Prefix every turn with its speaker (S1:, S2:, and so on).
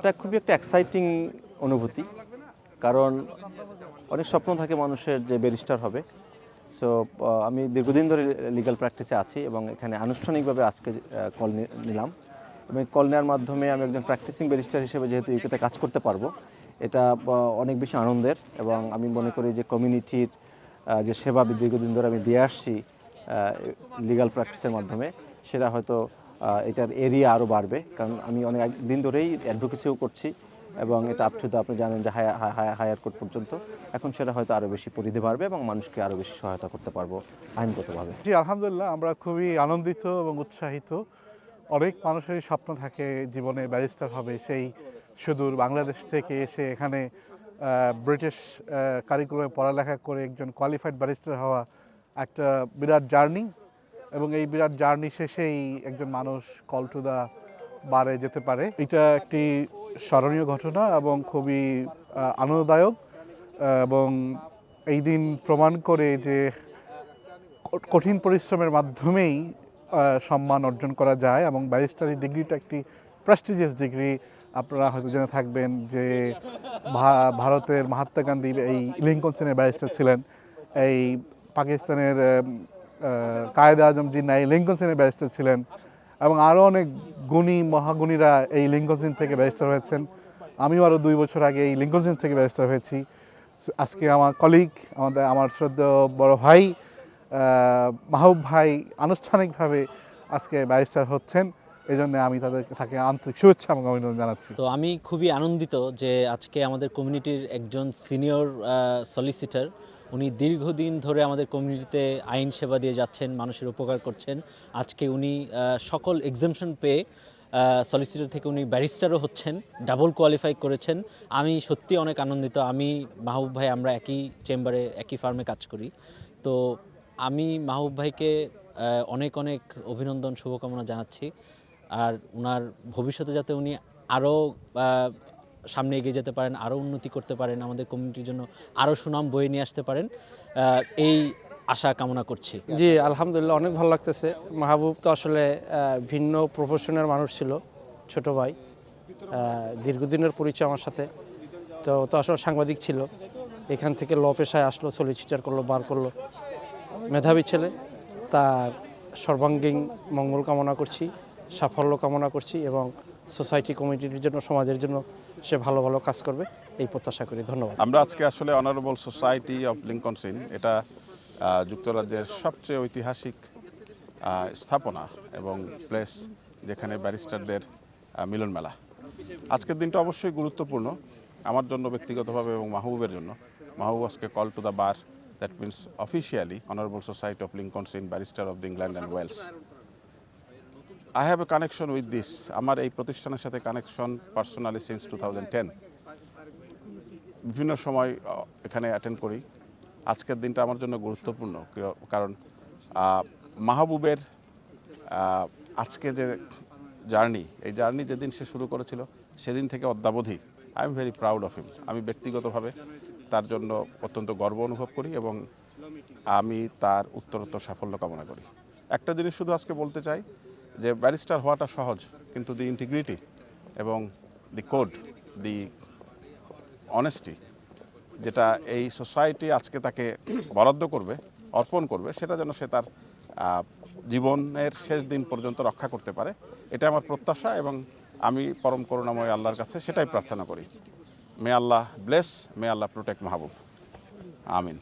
S1: এটা খুবই একটা এক্সাইটিং অনুভূতি, কারণ অনেক স্বপ্ন থাকে মানুষের যে ব্যারিস্টার হবে। সো আমি দীর্ঘদিন ধরে লিগ্যাল প্র্যাকটিসে আছি এবং এখানে আনুষ্ঠানিকভাবে আজকে কল নিলাম। এবং কল নেওয়ার মাধ্যমে আমি একজন প্র্যাকটিসিং ব্যারিস্টার হিসেবে যেহেতু ইউকেতে কাজ করতে পারব, এটা অনেক বেশি আনন্দের এবং আমি মনে করি যে কমিউনিটির যে সেবা দীর্ঘদিন ধরে আমি দিয়ে আসছি লিগ্যাল প্র্যাকটিসের মাধ্যমে, সেটা হয়তো এটার এরিয়া আরও বাড়বে। কারণ আমি অনেক দিন ধরেই অ্যাডভোকেসিও করছি এবং এটা আপ টু আপনি জানেন যে হায়ার কোর্ট পর্যন্ত। এখন সেটা হয়তো আরও বেশি পরিধি বাড়বে এবং মানুষকে আরও বেশি সহায়তা করতে পারব আইনগতভাবে।
S2: জি, আলহামদুলিল্লাহ, আমরা খুবই আনন্দিত এবং উৎসাহিত। অনেক মানুষেরই স্বপ্ন থাকে জীবনে ব্যারিস্টার হবে সেই সুদূর বাংলাদেশ থেকে এসে এখানে ব্রিটিশ কারিকুলামে পড়ালেখা করে একজন কোয়ালিফাইড ব্যারিস্টার হওয়া একটা বিরাট জার্নি এবং এই বিরাট জার্নি শেষেই একজন মানুষ কল টু দা বারে যেতে পারে। এটা একটি স্মরণীয় ঘটনা এবং খুবই আনন্দদায়ক এবং এই দিন প্রমাণ করে যে কঠিন পরিশ্রমের মাধ্যমেই সম্মান অর্জন করা যায় এবং ব্যারিস্টারি ডিগ্রিটা একটি প্রেস্টিজিয়াস ডিগ্রি আপনারা হয়তো জেনে থাকবেন যে ভারতের মহাত্মা গান্ধী এই লিঙ্কন সেনের ব্যারিস্টার ছিলেন। এই পাকিস্তানের কায়দা আজম জিন্না এই লিঙ্কন সেনের ব্যারিস্টার ছিলেন এবং আরও অনেক গুণী, মহাগুণীরা এই লিঙ্কন সিন থেকে ব্যারিস্টার হয়েছেন। আমিও আরও দুই বছর আগে এই লিঙ্কন সিন থেকে ব্যারিস্টার হয়েছি। আজকে আমার কলিগ আমাদের, আমার শ্রদ্ধেয় বড় ভাই মাহবুব ভাই আনুষ্ঠানিকভাবে আজকে ব্যারিস্টার হচ্ছেন। এই জন্য আমি তাদের তাকে আন্তরিক শুভেচ্ছা এবং অভিনন্দন জানাচ্ছি।
S3: তো আমি খুবই আনন্দিত যে আজকে আমাদের কমিউনিটির একজন সিনিয়র সলিসিটার উনি দীর্ঘদিন ধরে আমাদের কমিউনিটিতে আইন সেবা দিয়ে যাচ্ছেন, মানুষের উপকার করছেন। আজকে উনি সকল এক্সামশন পেয়ে সলিসিটার থেকে উনি ব্যারিস্টারও হচ্ছেন ডাবল কোয়ালিফাই করেছেন। আমি সত্যি অনেক আনন্দিত। আমি, মাহবুব ভাই, আমরা একই চেম্বারে একই ফার্মে কাজ করি। তো আমি, মাহবুব ভাইকে অনেক অনেক অভিনন্দন, শুভকামনা জানাচ্ছি। আর ওনার ভবিষ্যতে যাতে উনি আরও সামনে এগিয়ে যেতে পারেন, আরও উন্নতি করতে পারেন, আমাদের কমিউনিটির জন্য আরও সুনাম বয়ে নিয়ে আসতে পারেন এই আশা কামনা করছি।
S4: জি, আলহামদুলিল্লাহ, অনেক ভালো লাগতেছে। মাহবুব তো আসলে ভিন্ন প্রফেশনের মানুষ ছিল, ছোট ভাই দীর্ঘদিনের পরিচয় আমার সাথে। তো তো আসলে সাংবাদিক ছিল। এখান থেকে ল পেশায় আসলো সলিসিটার করল, বার করল। মেধাবী ছেলে, তার সর্বাঙ্গীন মঙ্গল কামনা করছি। সাফল্য কামনা করছি এবং সোসাইটি কমিটির জন্য, সমাজের জন্য সে ভালো ভালো কাজ করবে, এই প্রত্যাশা করি। ধন্যবাদ।
S5: আমরা আজকে আসলে অনারেবল সোসাইটি অফ লিঙ্কনসিন এটা যুক্তরাজ্যের সবচেয়ে ঐতিহাসিক স্থাপনা এবং প্লেস যেখানে ব্যারিস্টারদের মিলন মেলা। আজকের দিনটা অবশ্যই গুরুত্বপূর্ণ, আমার জন্য ব্যক্তিগতভাবে এবং মাহবুবের জন্য। মাহবুব আজকে call to the bar that means officially honourable society of Lincoln's Inn barrister of the England and Wales I have a connection with this আমার এই প্রতিষ্ঠানের সাথে connection personally since two thousand ten বিভিন্ন সময় এখানে অ্যাটেন্ড করি। আজকের দিনটা আমার জন্য গুরুত্বপূর্ণ কির- কারণ মাহবুবের আজকে যে জার্নি, এই জার্নি যেদিন সে শুরু করেছিল, সেদিন থেকে অদ্যাবধি I am very proud of him আমি ব্যক্তিগতভাবে তার জন্য অত্যন্ত গর্ব অনুভব করি এবং আমি তার উত্তরোত্তর সাফল্য কামনা করি। একটা জিনিস শুধু আজকে বলতে চাই যে ব্যারিস্টার হওয়াটা সহজ, কিন্তু দি ইন্টিগ্রিটি এবং দি কোড দি অনেস্টি যেটা এই সোসাইটি আজকে তাকে বরাদ্দ করবে, অর্পণ করবে, সেটা যেন সে তার জীবনের শেষ দিন পর্যন্ত রক্ষা করতে পারে, এটা আমার প্রত্যাশা এবং আমি পরম করুণাময় আল্লাহর কাছে সেটাই প্রার্থনা করি। মে আল্লাহ ব্লেস মে আল্লাহ প্রোটেক্ট মাহবুব আমিন